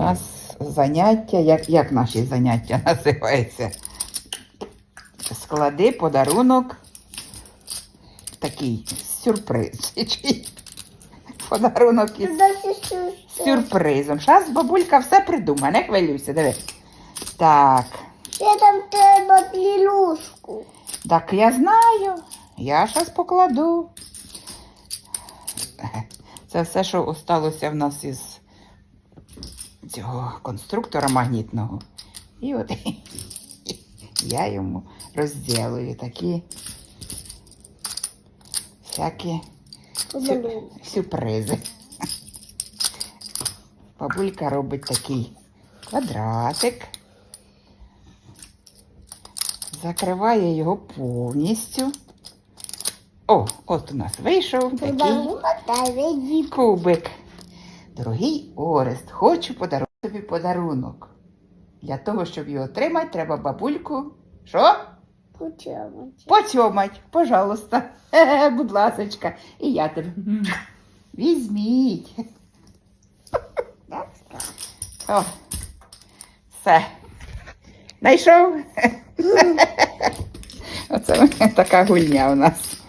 нас заняття, як, як наші заняття називаються? Склади подарунок. Такий сюрприз. Подарунок із сюрпризом. Зараз бабулька все придумає, не хвилюйся, диви. Так, Ще там треба плілушку. так я знаю. Я зараз покладу. Це все, що осталося в нас із цього конструктора магнітного. І от я йому розділую такі всякі Подарунок. сюрпризи. Бабулька робить такий квадратик. Закриває його повністю. О, от у нас вийшов такий кубик. Дорогий Орест, хочу подарувати тобі подарунок. Для того, щоб його отримати, треба бабульку. Що? Почомочі. Потьомать, пожалуйста. Будь ласочка. І я тебе. Візьміть. О, все. Найшов? Оце така гульня у нас.